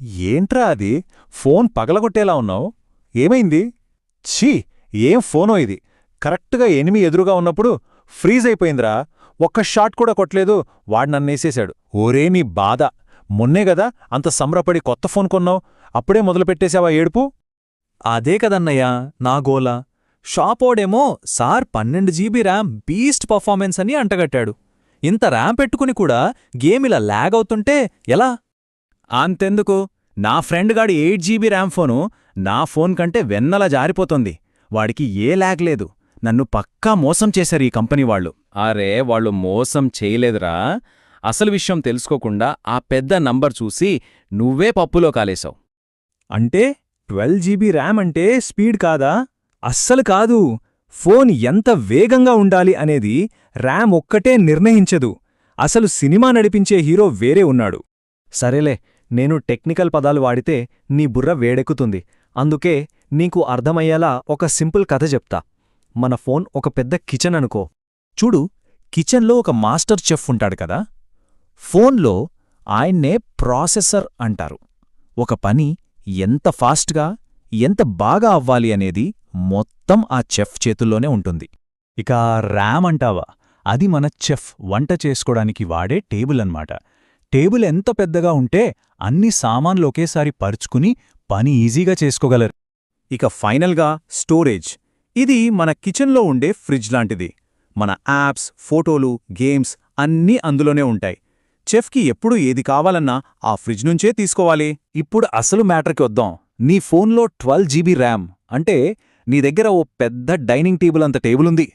ఏంట్రా అది? ఫోన్ పగలగొట్టేలా ఉన్నావు? ఏమైంది? ఛీ! ఏం ఫోనో ఇది? కరెక్ట్గా ఎనిమి ఎదురుగా ఉన్నప్పుడు ఫ్రీజ్ అయిపోయిందిరా. ఒక్క షాట్ కూడా కొట్టలేదు. వాడు నన్నేసేశాడు ఓరే నీ బాధ! మొన్నే గదా అంత సంబరపడి కొత్త ఫోన్ కొన్నావు. అప్పుడే మొదలుపెట్టేశావా ఏడుపు? అదే కదన్నయ్యా నా గోల. షాపోడేమో సార్ పన్నెండు జీబీ ర్యామ్ బీస్ట్ పర్ఫార్మెన్స్ అని అంటగట్టాడు. ఇంత ర్యామ్ పెట్టుకుని కూడా గేమ్ ఇలా లాగ్ అవుతుంటే ఎలా? అంతెందుకు? నా ఫ్రెండ్ గాడి ఎయిట్ జీబీ ర్యామ్ ఫోను నా ఫోన్ కంటే వెన్నలా జారిపోతుంది. వాడికి ఏ లాగ్ లేదు. నన్ను పక్కా మోసం చేశారు ఈ కంపెనీ వాళ్ళు. అరే వాళ్ళు మోసం చేయలేదురా. అసలు విషయం తెలుసుకోకుండా ఆ పెద్ద నంబర్ చూసి నువ్వే పప్పులో కాలేశావు. అంటే ట్వెల్వ్ జీబీ ర్యామ్ అంటే స్పీడ్ కాదా? అస్సలు కాదు. ఫోన్ ఎంత వేగంగా ఉండాలి అనేది ర్యామ్ ఒక్కటే నిర్ణయించదు. అసలు సినిమా నడిపించే హీరో వేరే ఉన్నాడు. సరేలే నేను టెక్నికల్ పదాలు వాడితే నీ బుర్ర వేడెక్కుతుంది. అందుకే నీకు అర్థమయ్యేలా ఒక సింపుల్ కథ చెప్తా. మన ఫోన్ ఒక పెద్ద కిచెన్ అనుకో. చూడు కిచెన్లో ఒక మాస్టర్ చెఫ్ ఉంటాడు కదా? ఫోన్లో ఆయన్నే ప్రాసెసర్ అంటారు. ఒక పని ఎంత ఫాస్ట్గా ఎంత బాగా అవ్వాలి అనేది మొత్తం ఆ చెఫ్ చేతుల్లోనే ఉంటుంది. ఇక ర్యామ్ అంటావా? అది మన చెఫ్ వంట చేసుకోడానికి వాడే టేబుల్ అన్నమాట. టేబుల్ ఎంత పెద్దగా ఉంటే అన్ని సామాన్లు ఒకేసారి పరుచుకుని పని ఈజీగా చేసుకోగలరు. ఇక ఫైనల్గా స్టోరేజ్. ఇది మన కిచెన్లో ఉండే ఫ్రిడ్జ్ లాంటిది. మన యాప్స్ ఫోటోలు గేమ్స్ అన్నీ అందులోనే ఉంటాయి. చెఫ్కి ఎప్పుడు ఏది కావాలన్నా ఆ ఫ్రిడ్జ్ నుంచే తీసుకోవాలి. ఇప్పుడు అసలు మ్యాటర్కి వద్దాం. నీ ఫోన్లో ట్వెల్వ్ జీబీ ర్యామ్ అంటే నీ దగ్గర ఓ పెద్ద డైనింగ్ టేబుల్ అంత టేబుల్ ఉంది.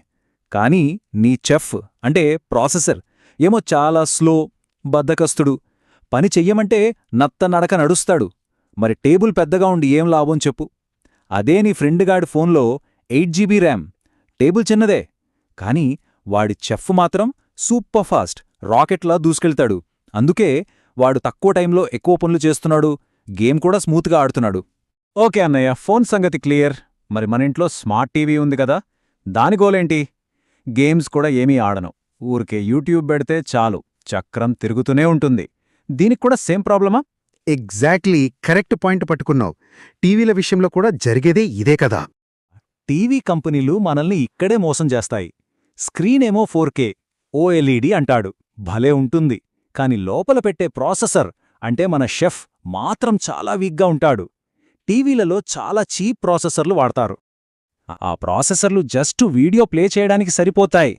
కానీ నీ చెఫ్ అంటే ప్రాసెసర్. ఏమో చాలా స్లో బద్దకస్తుడు పని చెయ్యమంటే నత్త నడక నడుస్తాడు. మరి టేబుల్ పెద్దగా ఉండి ఏం లాభం చెప్పు. అదే నీ ఫ్రెండ్గాడి ఫోన్లో ఎయిట్ జీబీ ర్యామ్. టేబుల్ చిన్నదే. కానీ వాడి చెఫ్ మాత్రం సూపర్ ఫాస్ట్ రాకెట్లా దూసుకెళ్తాడు. అందుకే వాడు తక్కువ టైంలో ఎక్కువ పనులు చేస్తున్నాడు. గేమ్ కూడా స్మూత్గా ఆడుతున్నాడు. ఓకే అన్నయ్య ఫోన్ సంగతి క్లియర్. మరి మన ఇంట్లో స్మార్ట్ టీవీ ఉంది కదా దాని గోలేంటి? గేమ్స్ కూడా ఏమీ ఆడను. ఊరికే యూట్యూబ్ పెడితే చాలు. చక్రం తిరుగుతూనే ఉంటుంది. దీనికి కూడా సేమ్ ప్రాబ్లమా? ఎగ్జాక్ట్లీ కరెక్ట్ పాయింట్ పట్టుకున్నావు. టీవీల విషయంలో కూడా జరిగేదే ఇదే కదా. టీవీ కంపెనీలు మనల్ని ఇక్కడే మోసం చేస్తాయి. స్క్రీనేమో ఫోర్కే ఓఎల్ఈడి అంటాడు. భలే ఉంటుంది. కాని లోపల పెట్టే ప్రాసెసర్ అంటే మన షెఫ్ మాత్రం చాలా వీక్గా ఉంటాడు. టీవీలలో చాలా చీప్ ప్రాసెసర్లు వాడతారు. ఆ ప్రాసెసర్లు జస్ట్ వీడియో ప్లే చేయడానికి సరిపోతాయి.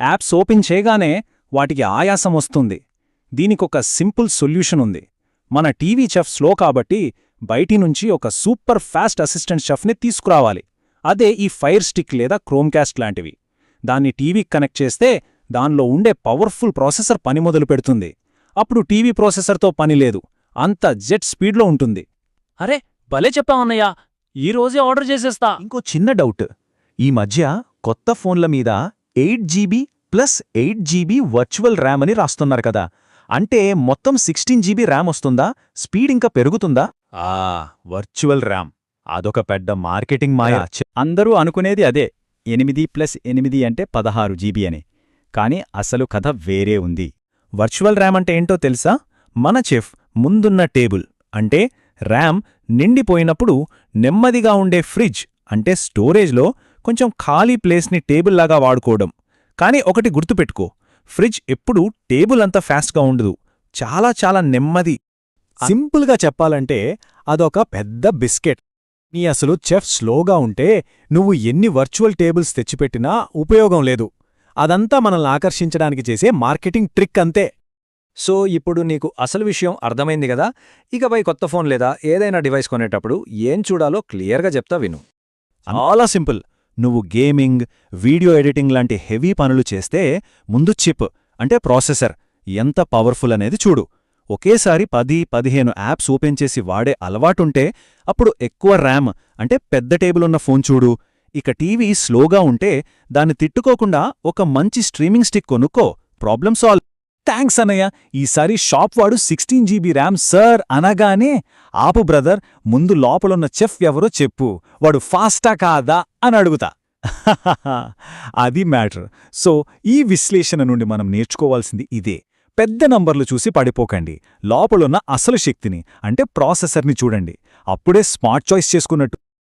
యాప్స్ ఓపెన్ చేయగానే వాటికి ఆయాసం వస్తుంది. దీనికొక సింపుల్ సొల్యూషన్ ఉంది. మన టీవీ చెఫ్ స్లో కాబట్టి బయటి నుంచి ఒక సూపర్ ఫాస్ట్ అసిస్టెంట్ షెఫ్ని తీసుకురావాలి. అదే ఈ ఫైర్ స్టిక్ లేదా క్రోమ్కాస్ట్ లాంటివి. దాన్ని టీవీకి కనెక్ట్ చేస్తే దానిలో ఉండే పవర్ఫుల్ ప్రాసెసర్ పని మొదలు పెడుతుంది. అప్పుడు టీవీ ప్రాసెసర్తో పని లేదు. అంత జెట్ స్పీడ్లో ఉంటుంది. అరే భలే చెప్పావన్నయ్యా ఈ రోజే ఆర్డర్ చేసేస్తా. ఇంకో చిన్న డౌట్. ఈ మధ్య కొత్త ఫోన్ల మీద eight GB plus eight GB virtual RAM అని రాస్తున్నారు కదా. అంటే మొత్తం సిక్స్టీన్ జీబీ ర్యామ్ వస్తుందా? స్పీడ్ ఇంకా పెరుగుతుందా? ఆ వర్చువల్ ర్యామ్. అదొక పెద్ద మార్కెటింగ్ మాయ. అందరూ అనుకునేది అదే. ఎనిమిది ప్లస్ ఎనిమిది అంటే పదహారు జీబీ అని. కానీ అసలు కథ వేరే ఉంది. వర్చువల్ ర్యామ్ అంటే ఏంటో తెలుసా? మన చెఫ్ ముందున్న టేబుల్. అంటే ర్యామ్ నిండిపోయినప్పుడు నెమ్మదిగా ఉండే ఫ్రిడ్జ్. అంటే స్టోరేజ్లో కొంచెం ఖాళీ ప్లేస్ని టేబుల్లాగా వాడుకోవడం. కానీ ఒకటి గుర్తుపెట్టుకో ఫ్రిడ్జ్ ఎప్పుడూ టేబుల్ అంత ఫాస్ట్గా ఉండదు. చాలా చాలా నెమ్మది. సింపుల్గా చెప్పాలంటే అదొక పెద్ద బిస్కెట్. నీ అసలు చెఫ్ స్లోగా ఉంటే నువ్వు ఎన్ని వర్చువల్ టేబుల్స్ తెచ్చిపెట్టినా ఉపయోగం లేదు. అదంతా మనల్ని ఆకర్షించడానికి చేసే మార్కెటింగ్ ట్రిక్ అంతే. సో ఇప్పుడు నీకు అసలు విషయం అర్థమైంది కదా? ఇకపై కొత్త ఫోన్ లేదా ఏదైనా డివైస్ కొనేటప్పుడు ఏం చూడాలో క్లియర్గా చెప్తా విను. చాలా సింపుల్. నువ్వు గేమింగ్ వీడియో ఎడిటింగ్ లాంటి హెవీ పనులు చేస్తే ముందు చిప్ అంటే ప్రాసెసర్ ఎంత పవర్ఫుల్ అనేది చూడు. ఒకేసారి పది పదిహేను యాప్స్ ఓపెన్ చేసి వాడే అలవాటుంటే అప్పుడు ఎక్కువ ర్యామ్ అంటే పెద్ద టేబుల్ ఉన్న ఫోన్ చూడు. ఇక టీవీ స్లోగా ఉంటే దాన్ని తిట్టుకోకుండా ఒక మంచి స్ట్రీమింగ్ స్టిక్ కొనుక్కో. Problem solve. థ్యాంక్స్ అన్నయ్య. ఈసారి షాప్ వాడు సిక్స్టీన్ జీబీ ర్యామ్ సర్ అనగానే ఆపు బ్రదర్ ముందు లోపలున్న చెఫ్ ఎవరో చెప్పు. వాడు ఫాస్టా కాదా? అని అడుగుతా. అది మ్యాటర్. సో ఈ విశ్లేషణ నుండి మనం నేర్చుకోవాల్సింది ఇదే. పెద్ద నంబర్లు చూసి పడిపోకండి. లోపలున్న అసలు శక్తిని అంటే ప్రాసెసర్ని చూడండి. అప్పుడే స్మార్ట్ చాయిస్ చేసుకున్నట్టు.